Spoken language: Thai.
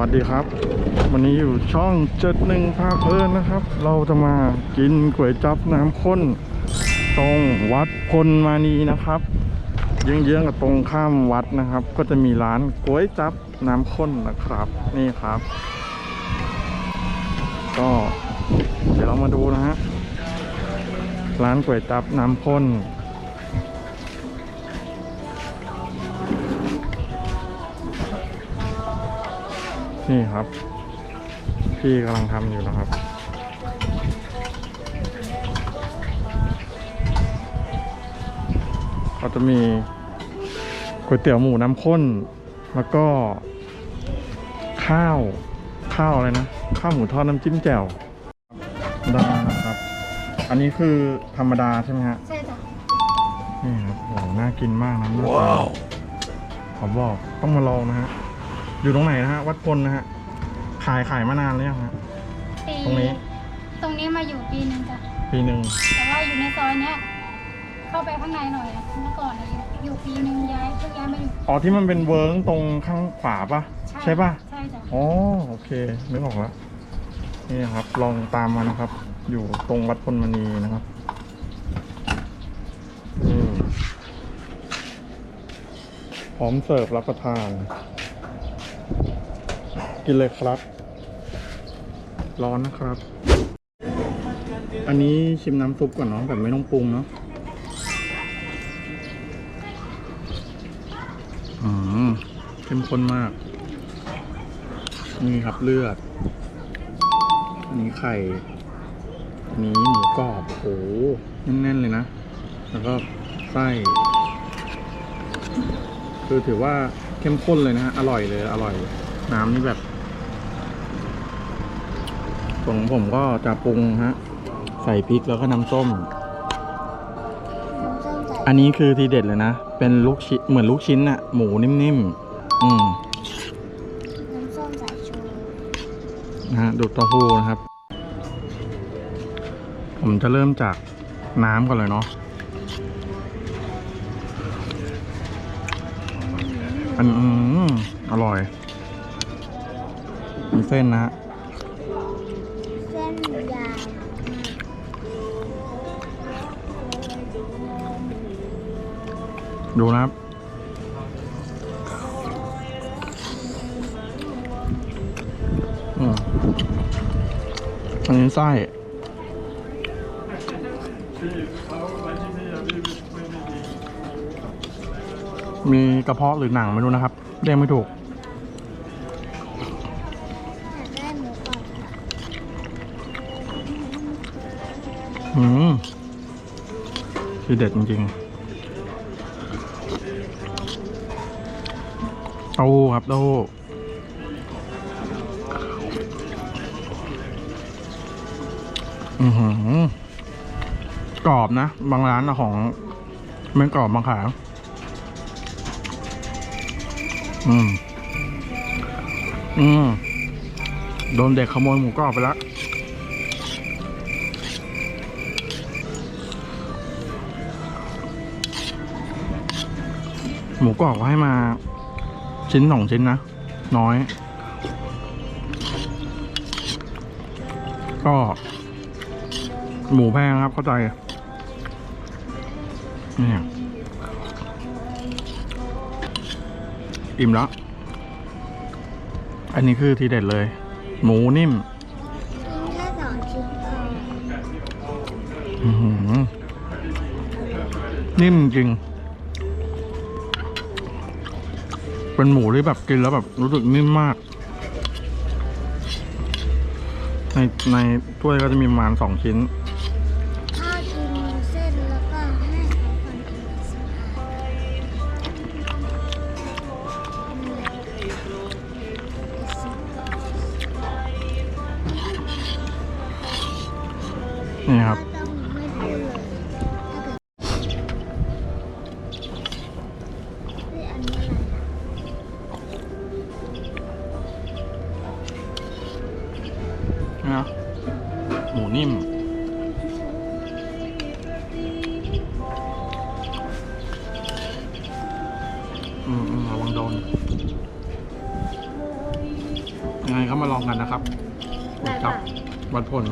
วัสดีครับ วันนี้อยู่ช่องเจ็ดหนึ่งภาคเพลินนะครับ เราจะมากินก๋วยจับน้ำข้น ตรงวัดพลมานีนะครับเยื้องๆกับตรงข้ามวัดนะครับ ก็จะมีร้านก๋วยจับน้ำข้นนะครับ นี่ครับ ก็เดี๋ยวเรามาดูนะฮะร้านก๋วยจับน้ำข้น นี่ครับ พี่กำลังทำอยู่นะครับ ก็จะมีก๋วยเตี๋ยวหมูน้ำข้น แล้วก็ ข้าว ข้าวอะไรนะ ข้าวหมูทอดน้ำจิ้มแจ่วได้นะครับ อันนี้คือธรรมดาใช่ไหมฮะ ใช่จ้ะนี่ครับโหน่ากินมากนะว้าวขอบอกต้องมาลองนะฮะ อยู่ตรงไหนนะฮะ วัดพลนะฮะ ขายขายมานานแล้วยังฮะ ปีตรงนี้ ตรงนี้มาอยู่ปีหนึ่งจ้ะ ปีหนึ่ง แต่ว่าอยู่ในซอยเนี้ย เข้าไปข้างในหน่อยอะเมื่อก่อนอะอยู่อยู่ปีหนึ่งย้ายเพิ่งย้ายมาอยู่อ๋อที่มันเป็นเวิร์กตรงข้างขวาปะใช่ปะใช่จ้ะ อ๋อโอเคนึกออกแล้วนี่ครับ ลองตามมานะครับ อยู่ตรงวัดพลมณีนะครับอืมพร้อมเสิร์ฟรับประทาน กินเลยครับ ร้อนนะครับ อันนี้ชิมน้ำซุปก่อนเนาะแบบไม่ต้องปรุงเนาะอืมเข้มข้นมาก นี่ครับเลือด อันนี้ไข่ อันนี้หมูกรอบโอ้แน่นๆเลยนะ แล้วก็ไส้คือถือว่าเข้มข้นเลยนะฮะ อร่อยเลย อร่อย น้ำนี่แบบ ของผมก็จะปรุงฮะ ใส่พริกแล้วก็น้ำส้มน้ำส้มสายอันนี้คือทีเด็ดเลยนะ เป็นลูกชิ้นเหมือนลูกชิ้นอะหมูนิ่มๆ อืมน้ำส้มสายชูนะฮะดูดเต้าหู้นะครับ ผมจะเริ่มจากน้ำก่อนเลยเนาะอันอืมอร่อย มีเส้นนะ ดูนะครับ อันนี้ไส้มีกระเพาะหรือหนังไม่รู้นะครับเรียกไม่ถูกอยากได้หมูกรอค่ะอืมทีเด็ดจริงๆ ต้าหู้ครับเต้าหู้อือหือกรอบนะ บางร้านอะของไม่กรอบบางขายอืม อืม โดนเด็กขโมยหมูกรอบไปแล้วหมูกรอบเขาให้มา ชิ้นสองชิ้นนะ น้อย ก็ หมูแพงครับเข้าใจนี่อิ่มแล้ว อันนี้คือทีเด็ดเลย หมูนิ่มนิ่มจริง เป็นหมูที่แบบกินแล้วแบบรู้สึกนิ่มมาก ในในถ้วยก็จะมีประมาณสองชิ้นถ้ากินเส้นแล้วก็ให้เขาคนกินสบายนี่ครับ นี่นะหมูนิ่ม อืมอืมระวังโดนไงก็มาลองกันนะครับก๋วยจับวัดพล